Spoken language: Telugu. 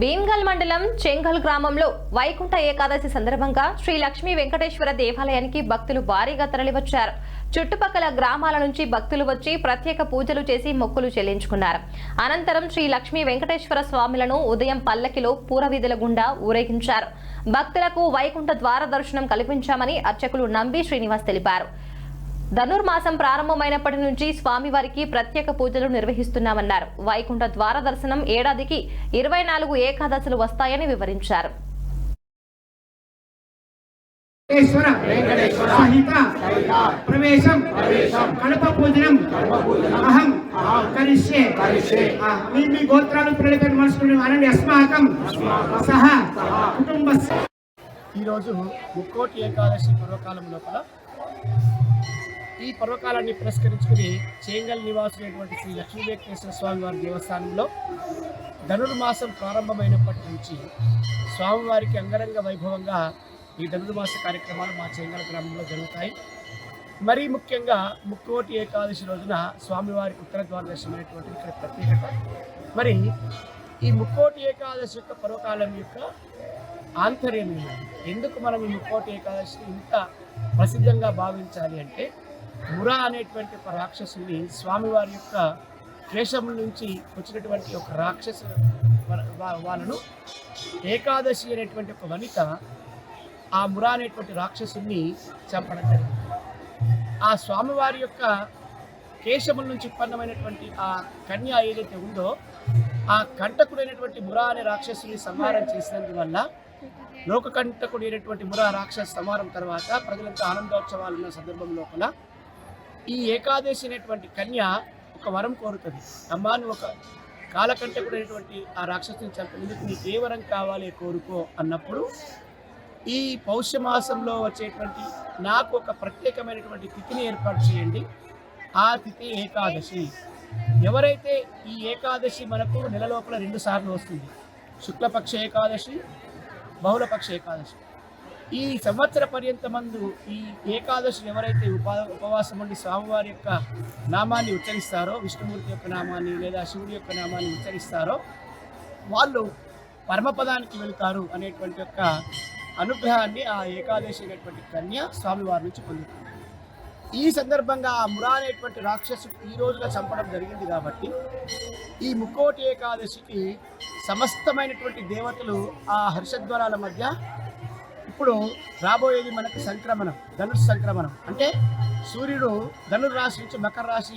భీమ్గల్ మండలం చెంగల్ గ్రామంలో వైకుంఠ ఏకాదశి సందర్భంగా శ్రీ లక్ష్మీ వెంకటేశ్వర దేవాలయానికి భక్తులు భారీగా తరలివచ్చారు. చుట్టుపక్కల గ్రామాల నుంచి భక్తులు వచ్చి ప్రత్యేక పూజలు చేసి మొక్కులు చెల్లించుకున్నారు. అనంతరం శ్రీ లక్ష్మీ వెంకటేశ్వర స్వాములను ఉదయం పల్లకిలో పూరవీధుల గుండా ఊరేగించారు. భక్తులకు వైకుంఠ ద్వార దర్శనం కల్పించామని అర్చకులు నంబి శ్రీనివాస్ తెలిపారు. ధనుర్మాసం ప్రారంభమైనప్పటి నుంచి స్వామివారికి ప్రత్యేక పూజలు నిర్వహిస్తున్నామన్నారు. వైకుంఠ ద్వార దర్శనం ఏడాదికి ఇరవై నాలుగు ఏకాదశులు వస్తాయని వివరించారు. వెంకటేశ్వర సహిత ప్రవేశం కడప పూజనం అహం కరిష్యే. మీ మీ గోత్రాలు మనసుకుని అనండి. అస్మాకం సహ కుటుంబ ఈరోజు ముక్కోటి ఏకాదశి పర్వకాలం లోపల ఈ పర్వకాలాన్ని పురస్కరించుకుని చేంగల్ నివాసులైనటువంటి శ్రీ లక్ష్మీ వెంకటేశ్వర స్వామి వారి దేవస్థానంలో ధనుర్మాసం ప్రారంభమైనప్పటి నుంచి స్వామివారికి అంగరంగ వైభవంగా ఈ ధనుర్మాస కార్యక్రమాలు మా చేంగల్ గ్రామంలో జరుగుతాయి. మరీ ముఖ్యంగా ముక్కోటి ఏకాదశి రోజున స్వామివారికి ఉత్తర ద్వారదర్శనమైనటువంటి ఇక్కడ ప్రత్యేకత. మరి ఈ ముక్కోటి ఏకాదశి యొక్క పర్వకాలం యొక్క ఆంతర్యం ఎందుకు మనం ఈ ముక్కోటి ఏకాదశిని ఇంత ప్రసిద్ధంగా భావించాలి అంటే మురా అనేటువంటి ఒక రాక్షసుని స్వామివారి యొక్క కేశముల నుంచి వచ్చినటువంటి ఒక రాక్షస వాళ్ళను ఏకాదశి అనేటువంటి ఒక వనిత ఆ మురా అనేటువంటి రాక్షసుని చంపడం జరిగింది. ఆ స్వామివారి యొక్క కేశముల నుంచి ఉత్పన్నమైనటువంటి ఆ కన్య ఏదైతే ఉందో ఆ కంటకుడైనటువంటి మురా అనే రాక్షసుని సంహారం చేసినందువల్ల లోకకంటకుడైనటువంటి మురా రాక్షస సంహారం తర్వాత ప్రజలంతా ఆనందోత్సవాలు ఉన్న సందర్భం లోపల ఈ ఏకాదశి అనేటువంటి కన్య ఒక వరం కోరుతుంది. అమ్మా నువ్వు ఒక కాలకంటకుడైనటువంటి ఆ రాక్షసుని చంపినందుకు నీకు ఏ వరం కావాలి కోరుకో అన్నప్పుడు ఈ పౌష్యమాసంలో వచ్చేటువంటి నాకు ఒక ప్రత్యేకమైనటువంటి తిథిని ఏర్పాటు చేయండి. ఆ తిథి ఏకాదశి. ఎవరైతే ఈ ఏకాదశి మనకు నెల లోపల రెండు సార్లు వస్తుంది. శుక్లపక్ష ఏకాదశి బహుళపక్ష ఏకాదశి. ఈ సంవత్సర పర్యంతమందు ఈ ఏకాదశి ఎవరైతే ఉపా ఉపవాసం ఉండి స్వామివారి యొక్క నామాన్ని ఉచ్చరిస్తారో విష్ణుమూర్తి యొక్క నామాన్ని లేదా శివుడి యొక్క నామాన్ని ఉచ్చరిస్తారో వాళ్ళు పరమపదానికి వెళ్తారు అనేటువంటి యొక్క అనుగ్రహాన్ని ఆ ఏకాదశి అనేటువంటి కన్య స్వామివారి నుంచి పొందుతుంది ఈ సందర్భంగా ఆ మురా అనేటువంటి రాక్షసుడు ఈ రోజున చంపడం జరిగింది కాబట్టి ఈ ముక్కోటి ఏకాదశికి సమస్తమైనటువంటి దేవతలు ఆ హర్షద్వరాల మధ్య ఇప్పుడు రాబోయేది మనకు సంక్రమణం ధనుర్ సంక్రమణం. అంటే సూర్యుడు ధనుర్ రాశి నుంచి మకర రాశి